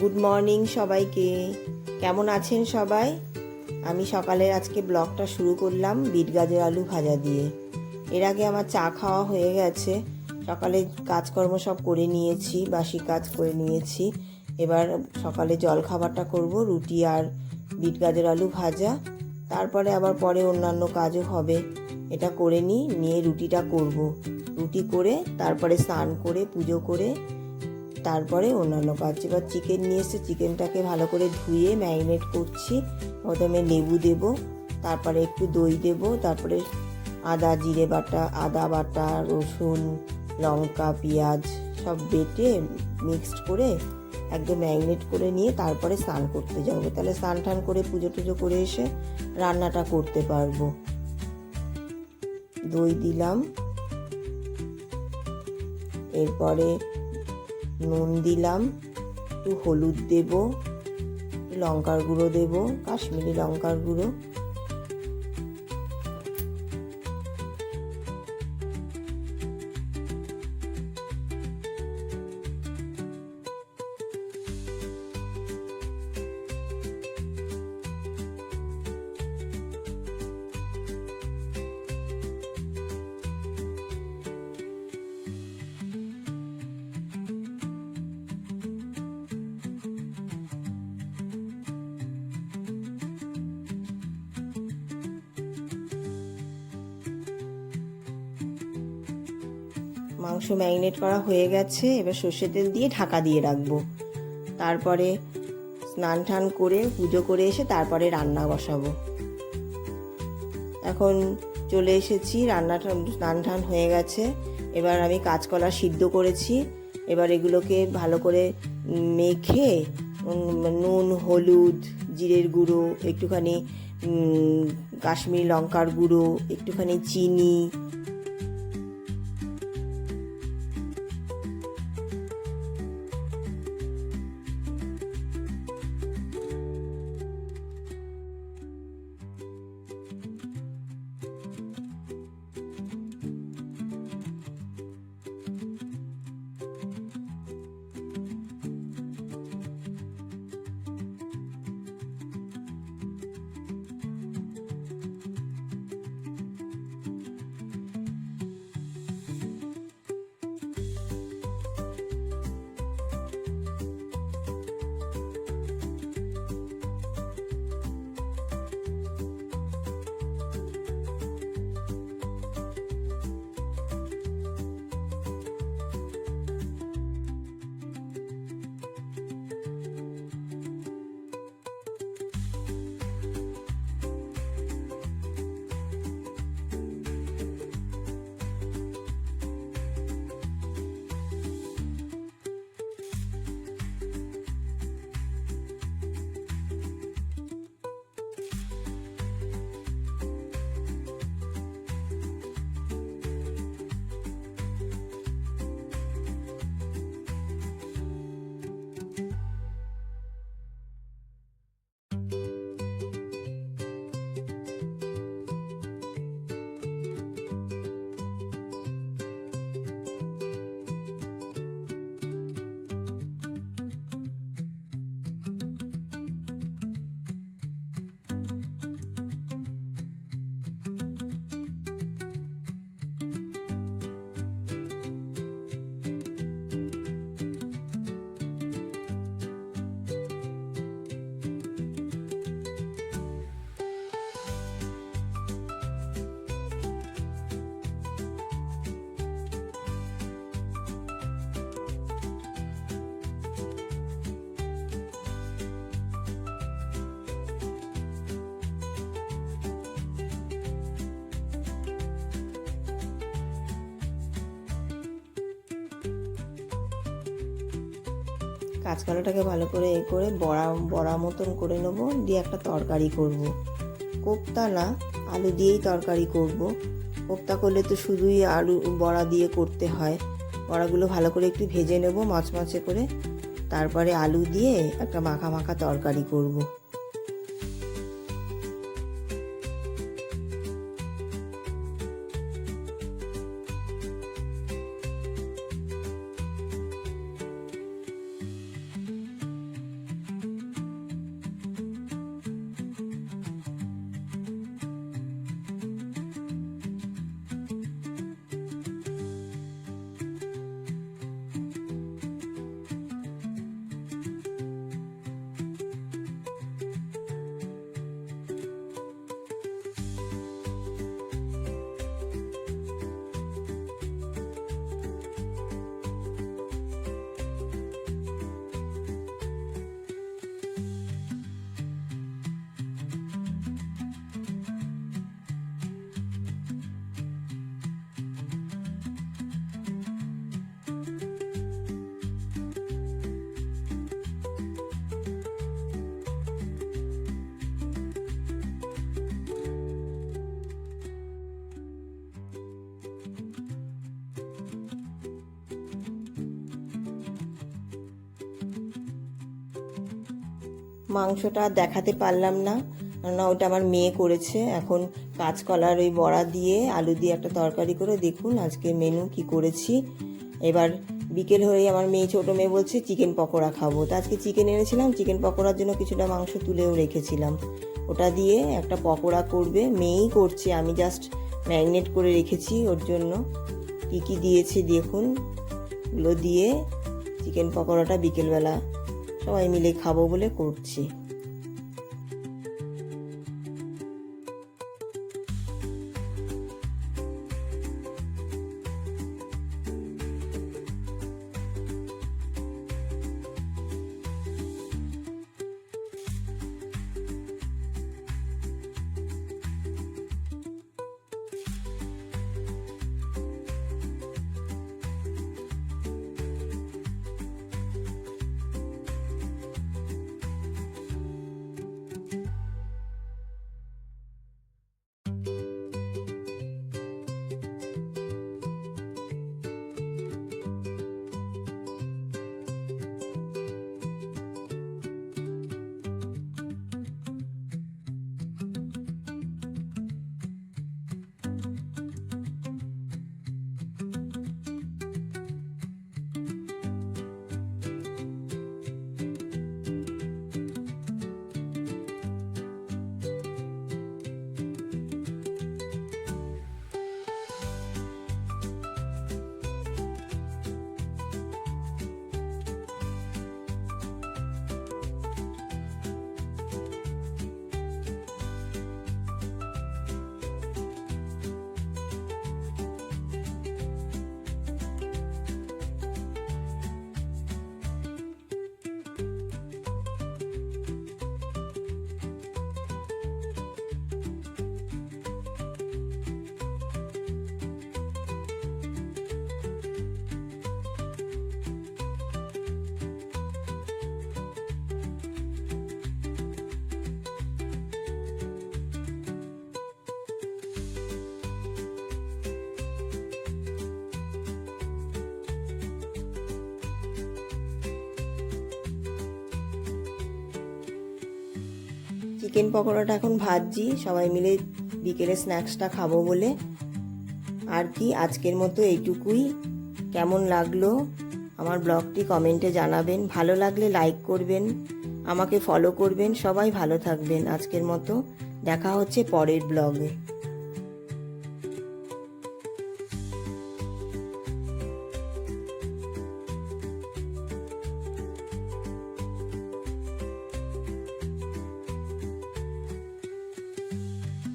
Good morning সবাইকে। কেমন আছেন সবাই? আমি সকালের আজকে ব্লগটা শুরু করলাম বিট গাজর আলু ভাজা দিয়ে। এর আগে আমার চা খাওয়া হয়ে গেছে। সকালে কাজকর্ম সব করে নিয়েছি, বাসি কাজ করে নিয়েছি। এবার সকালে জল খাবারটা করব, রুটি আর বিট গাজর আলু ভাজা। তারপরে আবার পরে অন্যান্য কাজও হবে। এটা করে নিই, নিয়ে রুটিটা করব। রুটি করে তারপরে স্নান করে, পুজো করে তারপরে অন্যান্য কাজ। এবার চিকেন নিয়ে এসে চিকেনটাকে ভালো করে ধুয়ে ম্যারিনেট করছি। প্রথমে লেবু দেব, তারপরে একটু দই দেব, তারপরে আদা, জিরে বাটা, আদা বাটা, রসুন, লঙ্কা, পেঁয়াজ সব বেটে মিক্সড করে একদম ম্যারিনেট করে নিয়ে তারপরে স্নান করতে যাব। তাহলে স্নান টান করে পুজো টুজো করে এসে রান্নাটা করতে পারব। দই দিলাম। এরপরে নুন দিলাম একটু হলুদ দেব লঙ্কার গুঁড়ো দেব কাশ্মীরি লঙ্কার গুঁড়ো। মাংস ম্যারিনেট করা হয়ে গেছে, এবার সর্ষে তেল দিয়ে ঢাকা দিয়ে রাখব। তারপরে স্নান টান করে পুজো করে এসে তারপরে রান্না বসাবো। এখন চলে এসেছি, রান্নাটা স্নান টান হয়ে গেছে। এবার আমি কাঁচকলা সিদ্ধ করেছি। এবার এগুলোকে ভালো করে মেখে নুন, হলুদ, জিরের গুঁড়ো, একটুখানি কাশ্মীরি লঙ্কার গুঁড়ো, একটুখানি চিনি কাঁচকলাটাকে ভালো করে এ করে বড়া বড়া মতন করে নেব, দিয়ে একটা তরকারি করব। কোপ্তা না, আলু দিয়েই তরকারি করব। কোপ্তা করলে তো শুধুই আলু, বড়া দিয়ে করতে হয় বড়াগুলো ভালো করে একটু ভেজে নেব, মাছ মাছে করে তারপরে আলু দিয়ে একটা মাখা মাখা তরকারি করব। মাংসটা দেখাতে পারলাম না। কেননা ওটা আমার মেয়ে করেছে। এখন কাঁচকলার ওই বড়া দিয়ে আলু দিয়ে একটা তরকারি করে দেখুন আজকে মেনু কি করেছি। এবার বিকেল হয়েই আমার মেয়ে ছোটো মেয়ে বলছে চিকেন পকোড়া খাব। তো আজকে চিকেন এনেছিলাম। চিকেন পকোড়ার জন্য কিছুটা মাংস তুলেও রেখেছিলাম। ওটা দিয়ে একটা পকোড়া করবে। মেয়েই করছে। আমি জাস্ট ম্যারিনেট করে রেখেছি ওর জন্য। কী কী দিয়েছে দেখুন। এগুলো দিয়ে চিকেন পকোড়াটা বিকেলবেলা সবাই মিলে খাব বলে করছি। চিকেন পকোড়াটা এখন ভাজছি। সবাই মিলে বিকেলে স্ন্যাক্সটা খাব বলে। আর কি, আজকের মতো এইটুকুই। কেমন লাগল আমার ব্লগটি কমেন্টে জানাবেন। ভালো লাগলে লাইক করবেন, আমাকে ফলো করবেন। সবাই ভালো থাকবেন আজকের মতো। দেখা হচ্ছে পরের ব্লগে।